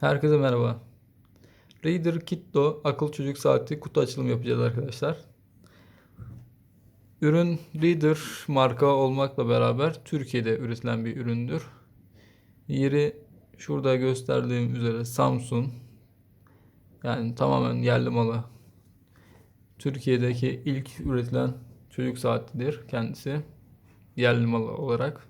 Herkese merhaba. Reader Kitto akıl çocuk saati kutu açılımı yapacağız arkadaşlar. Ürün Reader marka olmakla beraber Türkiye'de üretilen bir üründür. Yeri şurada gösterdiğim üzere Samsung. Yani tamamen yerli malı. Türkiye'deki ilk üretilen çocuk saatidir kendisi. Yerli malı olarak.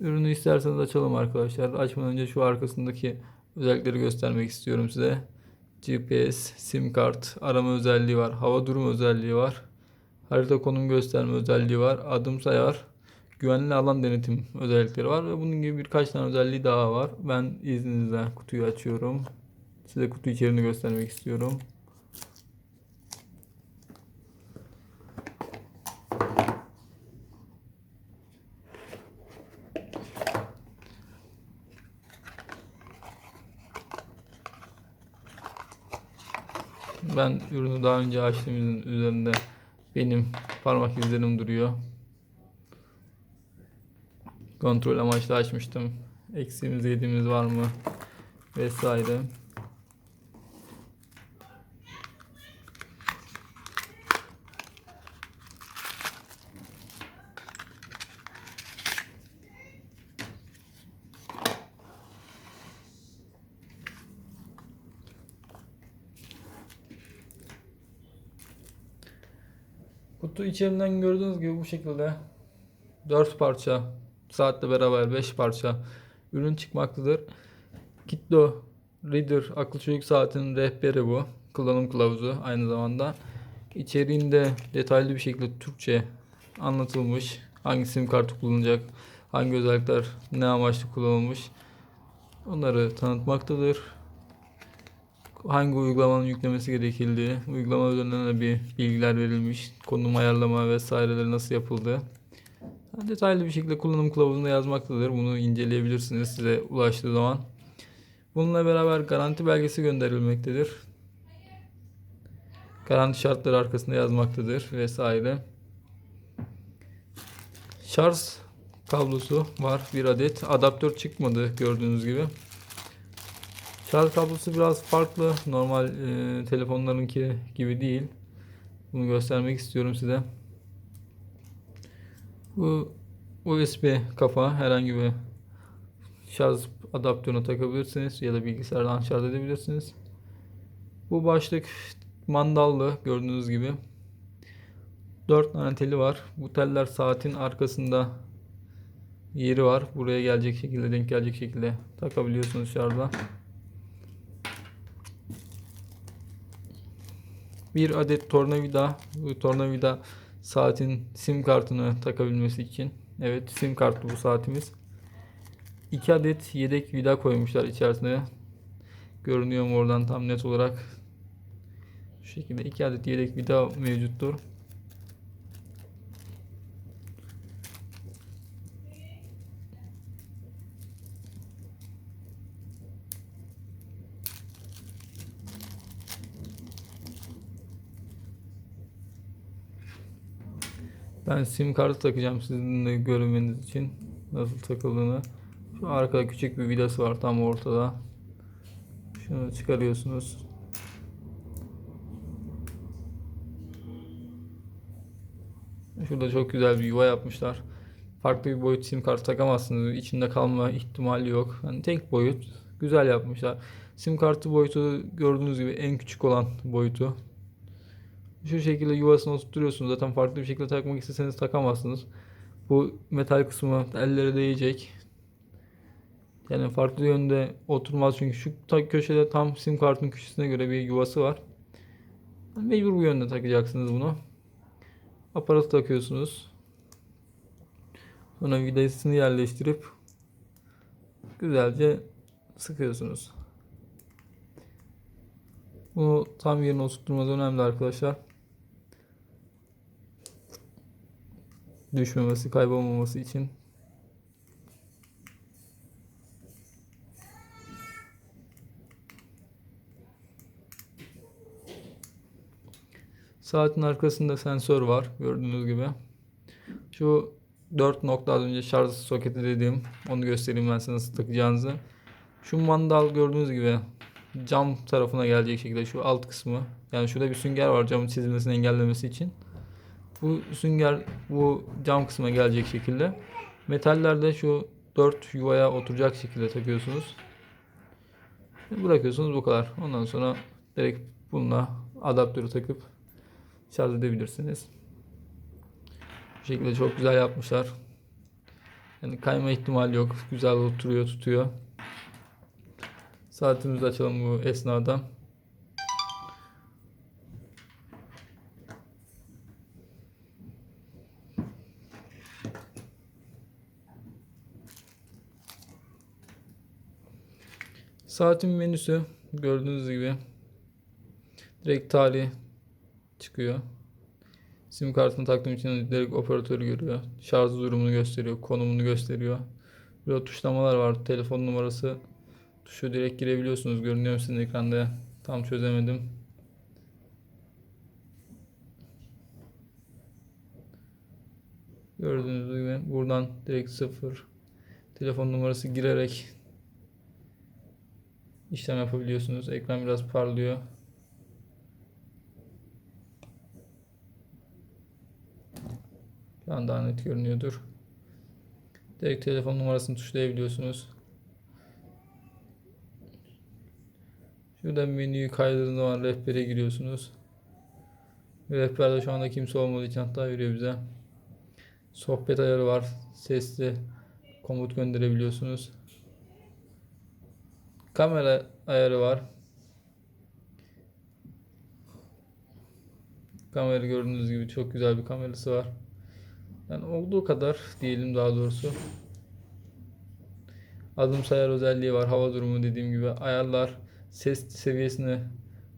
Ürünü isterseniz açalım arkadaşlar. Açmadan önce şu arkasındaki özellikleri göstermek istiyorum size. GPS, sim kart, arama özelliği var. Hava durumu özelliği var. Harita konum gösterme özelliği var. Adım sayar. Güvenli alan denetim özellikleri var. Ve bunun gibi birkaç tane özelliği daha var. Ben izninizle kutuyu açıyorum. Size kutu içeriğini göstermek istiyorum. Ben ürünü daha önce açtığımızın üzerinde benim parmak izlerim duruyor. Kontrol amaçlı açmıştım. Eksiğimiz yediğimiz var mı vesaire. Kutu içerisinden gördüğünüz gibi bu şekilde 4 parça saatle beraber 5 parça ürün çıkmaktadır. Kitlo Reader akıllı çocuk saatinin rehberi bu. Kullanım kılavuzu aynı zamanda. İçeriğinde detaylı bir şekilde Türkçe anlatılmış. Hangi sim kartı kullanılacak, hangi özellikler ne amaçlı kullanılmış. Onları tanıtmaktadır hangi uygulamanın yüklemesi gerekildiği, uygulama üzerinden de bir bilgiler verilmiş, konum ayarlama vesaireleri nasıl yapıldığı detaylı bir şekilde kullanım kılavuzunda yazmaktadır. Bunu inceleyebilirsiniz size ulaştığı zaman. Bununla beraber garanti belgesi gönderilmektedir. Garanti şartları arkasında yazmaktadır vesaire. Şarj kablosu var bir adet. Adaptör çıkmadı gördüğünüz gibi. Şarj kablosu biraz farklı. Normal e, telefonlarınki gibi değil. Bunu göstermek istiyorum size. Bu USB kafa herhangi bir şarj adaptörüne takabilirsiniz ya da bilgisayardan şarj edebilirsiniz. Bu başlık mandallı gördüğünüz gibi. 4 tane teli var. Bu teller saatin arkasında yeri var. Buraya gelecek şekilde denk gelecek şekilde takabiliyorsunuz şarja. Bir adet tornavida. Bu tornavida saatin sim kartını takabilmesi için. Evet sim kartı bu saatimiz. 2 adet yedek vida koymuşlar içerisine. Görünüyor mu oradan tam net olarak. Şu şekilde 2 adet yedek vida mevcuttur. Ben sim kartı takacağım sizin de görmeniz için nasıl takıldığını. Şu arkada küçük bir vidası var tam ortada. Şunu çıkarıyorsunuz. Şurada çok güzel bir yuva yapmışlar. Farklı bir boyut sim kartı takamazsınız. İçinde kalma ihtimali yok. Yani tek boyut. Güzel yapmışlar. Sim kartı boyutu gördüğünüz gibi en küçük olan boyutu. Şu şekilde yuvasına oturtuyorsunuz. Zaten farklı bir şekilde takmak isteseniz takamazsınız. Bu metal kısmı ellere değecek. Yani farklı yönde oturmaz çünkü şu köşede tam sim kartın köşesine göre bir yuvası var. Mecbur bu yönde takacaksınız bunu. Aparatı takıyorsunuz. Sonra vidasını yerleştirip güzelce sıkıyorsunuz. Bunu tam yerine oturtmanız önemli arkadaşlar. Düşmemesi, kaybolmaması için. Saatin arkasında sensör var gördüğünüz gibi. Şu 4 nokta az önce şarj soketi dediğim onu göstereyim ben size nasıl takacağınızı. Şu mandal gördüğünüz gibi cam tarafına gelecek şekilde şu alt kısmı. Yani şurada bir sünger var camın çizilmesini engellemesi için. Bu sünger bu cam kısmına gelecek şekilde. Metaller de şu dört yuvaya oturacak şekilde takıyorsunuz. Bırakıyorsunuz bu kadar. Ondan sonra direkt bununla adaptörü takıp şarj edebilirsiniz. Bu şekilde çok güzel yapmışlar. Yani kayma ihtimali yok. Güzel oturuyor, tutuyor. Saatimizi açalım bu esnada. Saatin menüsü gördüğünüz gibi direkt tarih çıkıyor. Sim kartını taktığım için direkt operatörü görüyor. Şarj durumunu gösteriyor, konumunu gösteriyor. Burada tuşlamalar var. Telefon numarası tuşu direkt girebiliyorsunuz. Görünüyor mu sizin ekranda? Tam çözemedim. Gördüğünüz gibi buradan direkt sıfır telefon numarası girerek işlem yapabiliyorsunuz. Ekran biraz parlıyor. Şu an daha net görünüyordur. Direkt telefon numarasını tuşlayabiliyorsunuz. Şuradan menüyü kaydırdığınız zaman rehbere giriyorsunuz. Rehberde şu anda kimse olmadığı için hatta veriyor bize. Sohbet ayarı var. Sesli komut gönderebiliyorsunuz. Kamera ayarı var. Kamera gördüğünüz gibi çok güzel bir kamerası var. Yani olduğu kadar diyelim daha doğrusu. Adım sayar özelliği var. Hava durumu dediğim gibi ayarlar. Ses seviyesini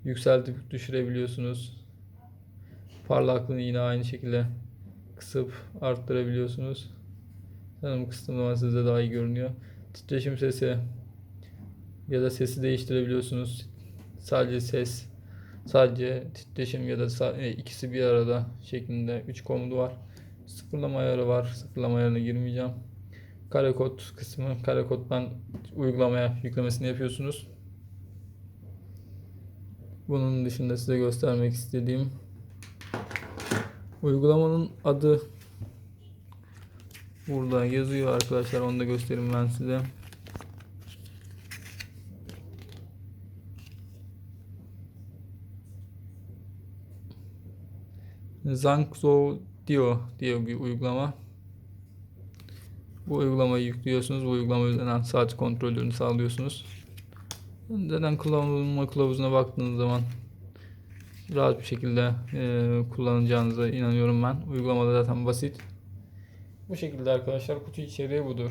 yükseltip düşürebiliyorsunuz. Parlaklığını yine aynı şekilde kısıp arttırabiliyorsunuz. Sanırım kıstığım zaman sizde daha iyi görünüyor. Titreşim sesi ya da sesi değiştirebiliyorsunuz. Sadece ses, sadece titreşim ya da e, ikisi bir arada şeklinde 3 komutu var. Sıfırlama ayarı var. Sıfırlama ayarına girmeyeceğim. Kare kod kısmı. Kare koddan uygulamaya yüklemesini yapıyorsunuz. Bunun dışında size göstermek istediğim uygulamanın adı burada yazıyor arkadaşlar. Onu da göstereyim ben size. Zangzo diyor diye bir uygulama. Bu uygulamayı yüklüyorsunuz. Bu uygulama üzerinden saat kontrolünü sağlıyorsunuz. Neden kullanılma kılavuzuna baktığınız zaman rahat bir şekilde e, kullanacağınıza inanıyorum ben. Uygulamada zaten basit. Bu şekilde arkadaşlar kutu içeriği budur.